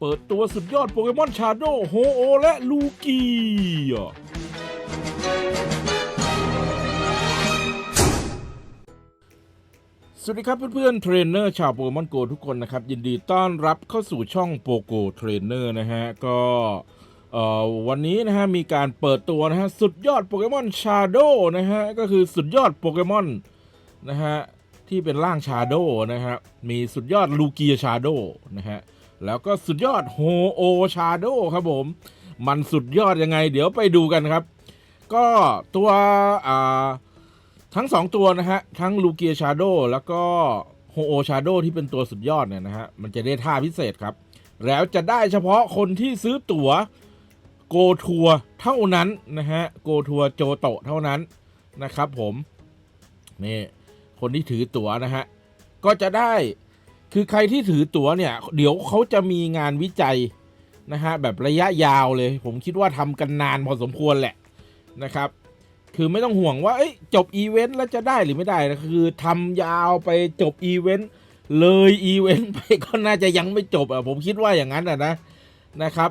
เปิดตัวสุดยอดโปเกมอนชาโดโฮโอและลูกีสวัสดีครับเพื่อนๆเทรนเนอร์ชาวโปเกมอนโกทุกคนนะครับ ยินดีต้อนรับเข้าสู่ช่องโปโกเทรนเนอร์นะฮะ ก็วันนี้นะฮะ มีการเปิดตัวนะฮะ สุดยอดโปเกมอนชาโดนะฮะ ก็คือสุดยอดโปเกมอนนะฮะ ที่เป็นร่างชาโดนะฮะ มีสุดยอดลูกีชาโดนะฮะ แล้วก็สุดยอดโฮโอชาโดครับผม มันสุดยอดยังไง เดี๋ยวไปดูกันครับ ก็ตัวทั้งสองตัวนะฮะ ทั้งลูเกียชาโดแล้วก็โฮโอชาโดที่เป็นตัวสุดยอดเนี่ยนะฮะ มันจะได้ท่าพิเศษครับ แล้วจะได้เฉพาะคนที่ซื้อตั๋วโกทัวเท่านั้นนะฮะโกทัวโจโตเท่านั้นนะครับผมนี่คนที่ถือตั๋วนะฮะ ก็จะได้ คือใครที่ถือตั๋วเนี่ย เดี๋ยวเขาจะมีงานวิจัยนะฮะแบบระยะยาวเลย ผมคิดว่าทำกันนานพอสมควรแหละนะครับ คือไม่ต้องห่วงว่าจบอีเวนต์แล้วจะได้หรือไม่ได้นะคือทำยาวไปจบอีเวนต์เลยอีเวนต์ไปก็น่าจะยังไม่จบอะผมคิดว่าอย่างนั้นอะนะนะครับ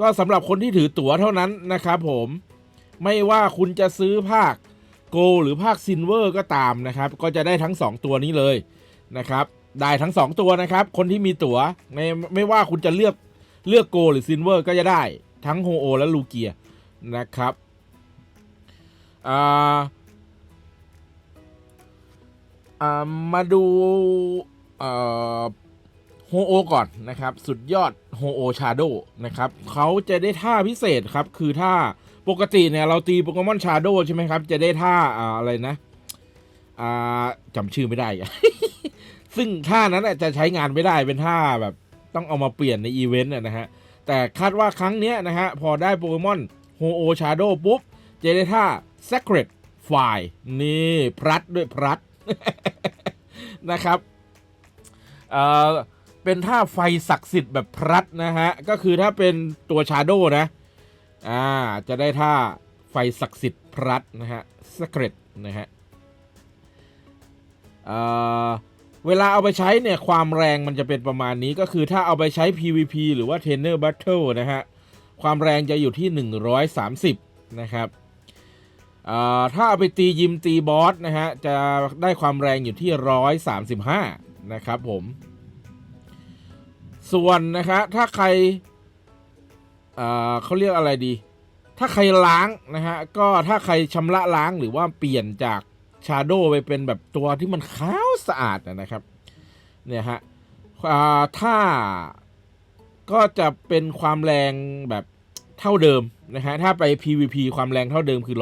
ก็สำหรับคนที่ถือตั๋วเท่านั้นนะครับผมไม่ว่าคุณจะซื้อภาคโกหรือภาคซินเวอร์ก็ตามนะครับ ก็จะได้ทั้ง 2 ตัวนี้เลยนะครับ ได้ทั้ง 2 ตัวนะครับ คนที่มีตั๋วไม่ไม่ว่าคุณจะเลือกเลือกโกหรือซินเวอร์ก็จะได้ทั้งโฮโอและลูเกียนะครับอ่าอ่ามาดูอ่อโฮโอก่อนนะครับ สุดยอดโฮโอชาโดนะครับเขาจะได้ท่าพิเศษครับ คือท่าปกติเนี่ยเราตีโปเกมอนชาโดใช่ไหมครับ จะได้ท่าอ่าอะไรนะอ่าจำชื่อไม่ได้ ซึ่งท่านั้นน่ะจะใช้งานไม่ได้เป็นท่าแบบต้องเอามาเปลี่ยนในอีเวนต์นะฮะ แต่คาดว่าครั้งนี้นะฮะ พอได้โปเกมอนโฮโอชาโดปุ๊บจะได้ท่า Secret Fire นี่พลัดด้วยพลัดนะครับเอ่อเป็นท่าไฟศักดิ์สิทธิ์แบบพลัดนะฮะ ก็คือถ้าเป็นตัวชาโดนะอ่าจะได้ท่าไฟศักดิ์สิทธิ์พลัดนะฮะ Secret นะฮะเอ่อ เวลาเอาไปใช้เนี่ยความแรงมันจะเป็นประมาณนี้ก็คือถ้าเอาไปใช้ PVP หรือว่า Trainer Battle นะฮะ ความแรงจะอยู่ที่ 130 นะครับถ้าเอาไปตียิมตีบอสนะฮะ จะได้ความแรงอยู่ที่ 135 นะครับผม ส่วนนะฮะถ้าใครเเขาเรียกอะไรดี ถ้าใครล้างนะฮะ ก็ถ้าใครชำระล้างหรือว่าเปลี่ยนจาก ชาโดไปเป็นแบบตัวที่มันขาวสะอาดนะครับ เนี่ยฮะอ่าถ้าก็จะเป็นความแรงแบบเท่าเดิมนะฮะถ้าไป PVP ความแรงเท่าเดิมคือ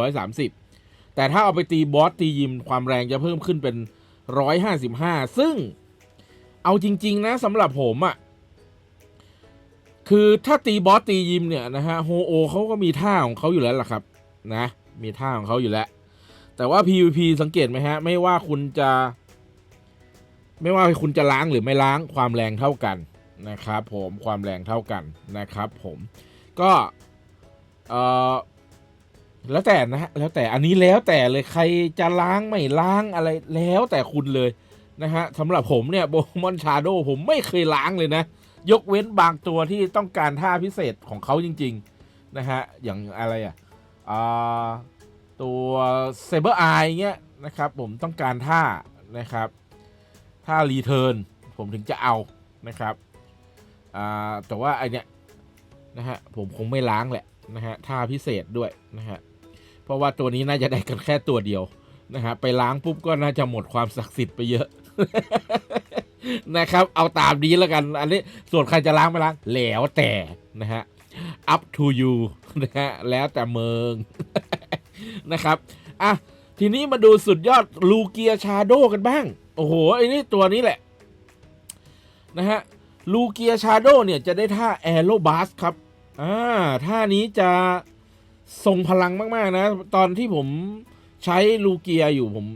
130 แต่ถ้าเอาไปตีบอสตียิมความแรงจะเพิ่มขึ้นเป็น 155 ซึ่งเอาจริง ๆ นะสำหรับผมอะ่ะคือถ้าตีบอสตียิมเนี่ยนะฮะโฮโอเขาก็มีท่าของเขาอยู่แล้วล่ะครับ นะ มีท่าของเขาอยู่แล้ว แต่ว่า PVP สังเกตไหมฮะ ไม่ว่าคุณจะ ไม่ว่าคุณจะล้างหรือไม่ล้างความแรงเท่ากันนะครับผมความแรงเท่ากันนะครับผมก็เออแล้วแต่นะฮะแล้วแต่อันนี้แล้วแต่เลยใครจะล้างไม่ล้างอะไรแล้วแต่คุณเลยนะฮะสำหรับผมเนี่ยโบมอนชาโดผมไม่เคยล้างเลยนะ ยกเว้นบางตัวที่ต้องการท่าพิเศษของเขาจริง ๆ นะฮะ อย่างอะไรอะอ่า ตัวเซเบอร์ไอเงี้ยนะครับผมต้องการท่านะครับถ้ารีเทิร์นผมถึงจะเอานะครับอ่าแต่ว่าไอเนี้ยนะฮะผมคงไม่ล้างแหละนะฮะท่าพิเศษด้วยนะฮะเพราะว่าตัวนี้น่าจะได้กันแค่ตัวเดียวนะฮะไปล้างปุ๊บก็น่าจะหมดความศักดิ์สิทธิ์ไปเยอะนะครับ เอาตามนี้แล้วกัน อันนี้ส่วนใครจะล้างไม่ล้างแล้วแต่นะฮะ up to you นะฮะแล้วแต่เมือง นะครับอะทีนี้มาดูสุดยอดลูเกียชาโดกันบ้าง โอ้โหไอ้นี่ตัวนี้แหละนะฮะลูเกียชาโดเนี่ยจะได้ท่าแอโรบัสครับอ่าท่านี้จะทรงพลังมากๆนะ ตอนที่ผมใช้ลูเกียอยู่ผม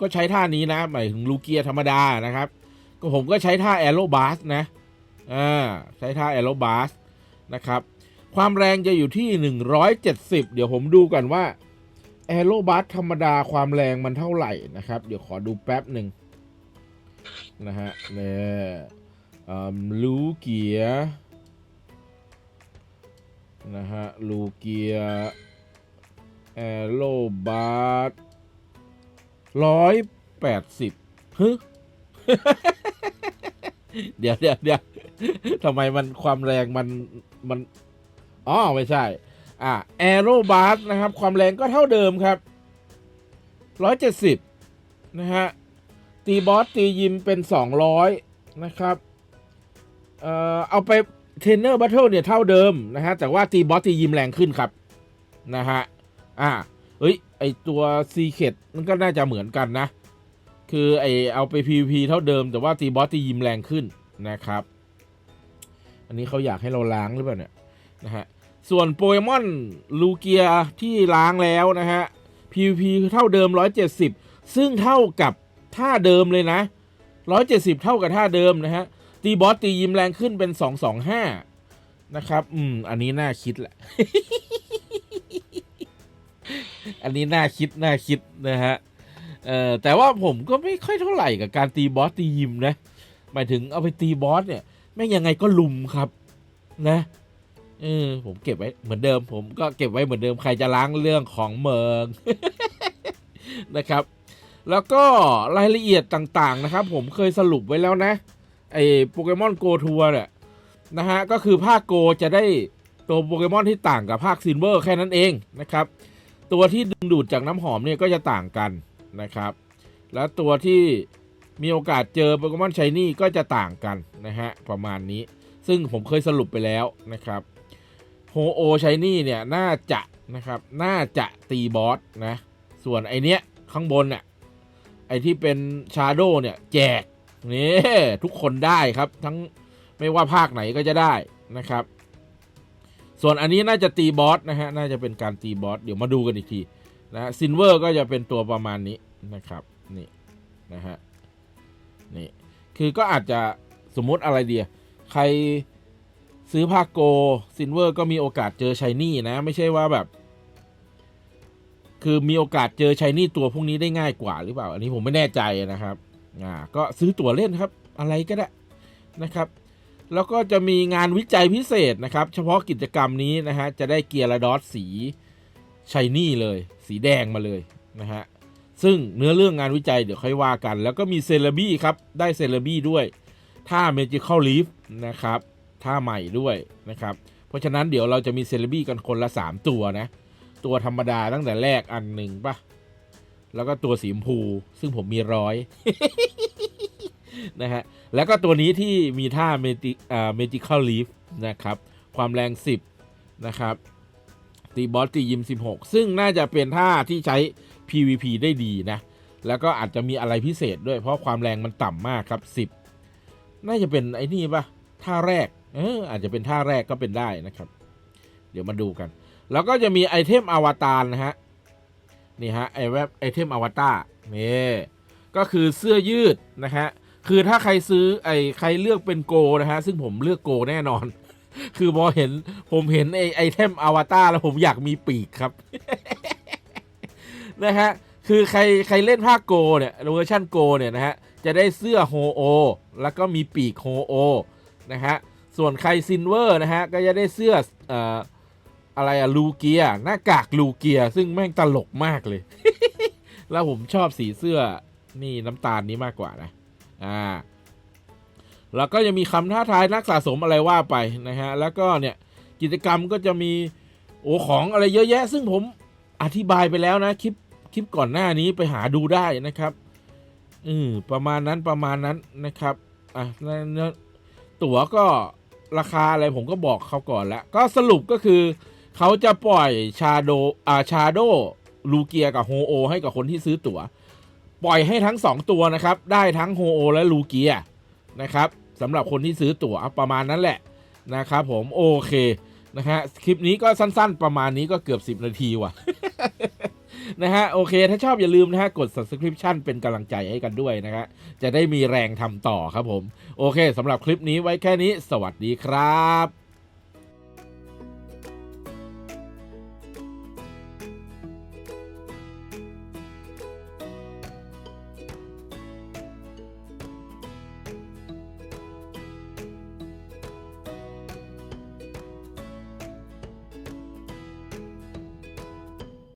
ก็ใช้ท่านี้นะ หมายถึงลูเกียธรรมดานะครับ ก็ผมก็ใช้ท่าแอโรบัสนะอ่าใช้ท่าแอโรบัสนะครับ ความแรงจะอยู่ที่ 170 เดี๋ยวผมดูกันว่า แอโรบัสธรรมดาความแรงมันเท่าไหร่นะครับ เดี๋ยวขอดูแป๊บหนึ่งนะฮะเนี่ยลูเกียนะฮะลูเกียแอโรบาร์ร้อยแปดสิบฮึเดี๋ยวเดี๋ยวเดี๋ยวทำไมมันความแรงมันมันอ๋อไม่ใช่ อ่าแอโรบาร์นะครับ ความแรงก็เท่าเดิมครับร้อยเจ็ดสิบนะฮะ ตีบอส ตียิมเป็นสองร้อยนะครับ เอ่อ เอาไปเทรนเนอร์บัตเทิลเนี่ย เท่าเดิมนะฮะ แต่ว่าตีบอส ตียิมแรงขึ้นครับ นะฮะ อ่าเฮ้ย ไอตัวซีเคดมันก็น่าจะเหมือนกันนะ คือไอเอาไป PVP เท่าเดิม แต่ว่าตีบอส ตียิมแรงขึ้นนะครับ อันนี้เขาอยากให้เราล้างหรือเปล่าเนี่ยนะฮะ ส่วนโปเกมอนลูเกียที่ล้างแล้วนะฮะ PVP เท่าเดิม 170 ซึ่งเท่ากับท่าเดิมเลยนะ 170 เท่ากับท่าเดิมนะฮะ ตีบอสตียิมแรงขึ้นเป็น 225 นะครับ อืม อันนี้น่าคิดแหละ อันนี้น่าคิดน่าคิดนะฮะ เอ่อ แต่ว่าผมก็ไม่ค่อยเท่าไหร่กับการตีบอสตียิมนะ หมายถึงเอาไปตีบอสเนี่ย แม่งยังไงก็ลุมครับ นะ เออผมเก็บไว้เหมือนเดิม ผมก็เก็บไว้เหมือนเดิมใครจะล้างเรื่องของเมืองนะครับ แล้วก็รายละเอียดต่างๆนะครับ ผมเคยสรุปไว้แล้วนะไอ้โปเกมอนโกทัวร์เนี่ยนะฮะก็คือภาคโกจะได้ตัวโปเกมอนที่ต่างกับภาคซิลเวอร์แค่นั้นเองนะครับ ตัวที่ดึงดูดจากน้ำหอมเนี่ยก็จะต่างกันนะครับ แล้วตัวที่มีโอกาสเจอโปเกมอนชายนี่ก็จะต่างกันนะฮะประมาณนี้ ซึ่งผมเคยสรุปไปแล้วนะครับ โฮโอชายนี่เนี่ยน่าจะนะครับน่าจะตีบอสนะส่วนไอเนี้ยข้างบนเนี่ยไอที่เป็นชาโดเนี่ยแจกนี่ทุกคนได้ครับทั้งไม่ว่าภาคไหนก็จะได้นะครับ ส่วนอันนี้น่าจะตีบอสนะฮะน่าจะเป็นการตีบอสเดี๋ยวมาดูกันอีกทีนะซินเวอร์ก็จะเป็นตัวประมาณนี้นะครับนี่นะฮะนี่คือก็อาจจะสมมุติอะไรเดียใคร ซื้อภาคโกซินเวอร์ก็มีโอกาสเจอชายนี่นะ ไม่ใช่ว่าแบบ คือมีโอกาสเจอชายนี่ตัวพวกนี้ได้ง่ายกว่าหรือเปล่า อันนี้ผมไม่แน่ใจนะครับ อ่า ก็ซื้อตั๋วเล่นครับ อะไรก็ได้นะครับ แล้วก็จะมีงานวิจัยพิเศษนะครับ เฉพาะกิจกรรมนี้นะฮะจะได้เกียร์ระดอสสีชายนี่เลย สีแดงมาเลยนะฮะซึ่งเนื้อเรื่องงานวิจัยเดี๋ยวค่อยว่ากัน แล้วก็มีเซเลบี้ครับ ได้เซเลบี้ด้วยท่า Magical Leaf นะครับ ท่าใหม่ด้วยนะครับ เพราะฉะนั้นเดี๋ยวเราจะมีเซเลบี้กันคนละ 3 ตัวนะ ตัวธรรมดาตั้งแต่แรกอันหนึ่งปะแล้วก็ตัวสีชมพู ซึ่งผมมีร้อยนะฮะ แล้วก็ตัวนี้ที่มีท่า Magi อ่า Magical Leaf นะครับ ความแรง 10 นะครับตีบอสตียิม 16 ซึ่งน่าจะเป็นท่าที่ใช้ PVP ได้ดีนะ แล้วก็อาจจะมีอะไรพิเศษด้วยเพราะความแรงมันต่ำมากครับ 10 น่าจะเป็นไอ้นี่ปะท่าแรก เอออาจจะเป็นท่าแรกก็เป็นได้นะครับ เดี๋ยวมาดูกัน แล้วก็จะมีไอเทมอวตารนะฮะนี่ฮะไอเว็บไอเทมอวตารนี่ก็คือเสื้อยืดนะฮะคือถ้าใครซื้อไอใครเลือกเป็นโกนะฮะซึ่งผมเลือกโกแน่นอน คือพอเห็นผมเห็นไอไอเทมอวตารแล้วผมอยากมีปีกครับนะฮะคือใครใครเล่นภาคโกเนี่ยเวอร์ชันโกเนี่ยนะฮะจะได้เสื้อโฮโอแล้วก็มีปีกโฮโอนะฮะ ส่วนใครซินเวอร์นะฮะ ก็จะได้เสื้อเอ่ออะไรอะลูเกียหน้ากากลูเกียซึ่งแม่งตลกมากเลย แล้วผมชอบสีเสื้อนี่น้ำตาลนี้มากกว่านะ อ่า แล้วก็จะมีคำท้าทายนักสะสมอะไรว่าไปนะฮะ แล้วก็เนี่ยกิจกรรมก็จะมีโอ้ของอะไรเยอะแยะ ซึ่งผมอธิบายไปแล้วนะคลิปคลิปก่อนหน้านี้ไปหาดูได้นะครับอืมประมาณนั้นประมาณนั้นนะครับ อะตั๋วก็ ราคาอะไรผมก็บอกเขาก่อนแล้ว ก็สรุปก็คือ เขาจะปล่อยชาโดอ่าชาโดลูเกียกับโฮโอ ให้กับคนที่ซื้อตั๋ว ปล่อยให้ทั้งสองตัวนะครับ ได้ทั้งโฮโอ และลูเกียนะครับสำหรับคนที่ซื้อตั๋วประมาณนั้นแหละนะครับผมโอเคนะฮะคลิปนี้ก็สั้นๆ ประมาณนี้ก็เกือบ 10 นาทีว่ะ นะฮะโอเค ถ้าชอบอย่าลืมนะฮะกด subscription เป็นกำลังใจให้กันด้วยนะฮะจะได้มีแรงทำต่อครับผม โอเคสำหรับคลิปนี้ไว้แค่นี้ สวัสดีครับ